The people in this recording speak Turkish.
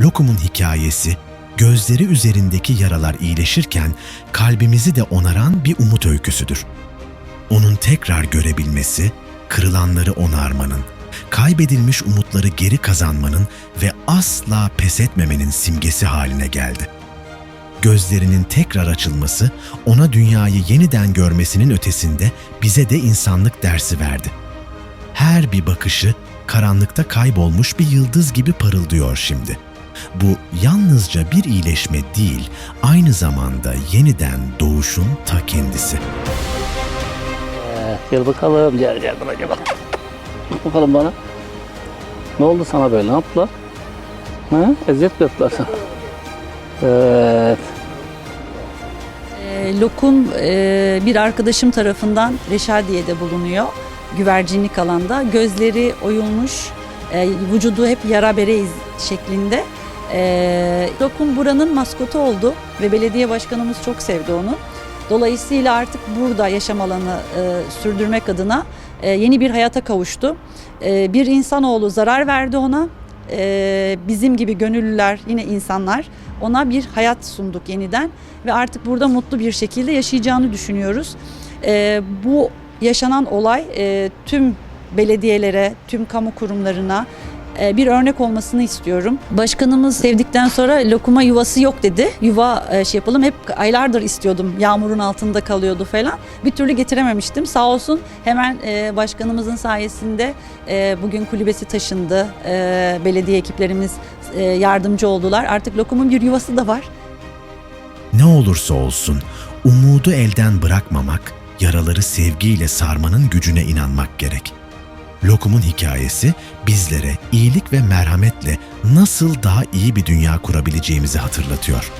Lokum'un hikayesi, gözleri üzerindeki yaralar iyileşirken kalbimizi de onaran bir umut öyküsüdür. Onun tekrar görebilmesi, kırılanları onarmanın, kaybedilmiş umutları geri kazanmanın ve asla pes etmemenin simgesi haline geldi. Gözlerinin tekrar açılması, ona dünyayı yeniden görmesinin ötesinde bize de insanlık dersi verdi. Her bir bakışı karanlıkta kaybolmuş bir yıldız gibi parıldıyor şimdi. Bu yalnızca bir iyileşme değil, aynı zamanda yeniden doğuşun ta kendisi. Ee, Gel bakalım gel gel bana gel bak. Bak bakalım bana. Ne oldu sana böyle ne yaptılar? Ha? Eziyet mi yaptılar sana? Evet. E, lokum e, bir arkadaşım tarafından Reşadiye'de bulunuyor. Güvercinlik alanda. Gözleri oyulmuş, e, vücudu hep yara bere iz şeklinde. E, lokum buranın maskotu oldu ve belediye başkanımız çok sevdi onu. Dolayısıyla artık burada yaşam alanı e, sürdürmek adına e, yeni bir hayata kavuştu. E, bir insanoğlu zarar verdi ona. E, bizim gibi gönüllüler yine insanlar ona bir hayat sunduk yeniden ve artık burada mutlu bir şekilde yaşayacağını düşünüyoruz. E, bu yaşanan olay e, tüm belediyelere, tüm kamu kurumlarına bir örnek olmasını istiyorum. Başkanımız sevdikten sonra lokuma yuvası yok dedi. Yuva e, şey yapalım. Hep aylardır istiyordum. Yağmurun altında kalıyordu falan. Bir türlü getirememiştim. Sağ olsun hemen e, başkanımızın sayesinde e, bugün kulübesi taşındı. E, belediye ekiplerimiz e, yardımcı oldular. Artık lokumun bir yuvası da var. Ne olursa olsun umudu elden bırakmamak, yaraları sevgiyle sarmanın gücüne inanmak gerek. Lokum'un hikayesi bizlere iyilik ve merhametle nasıl daha iyi bir dünya kurabileceğimizi hatırlatıyor.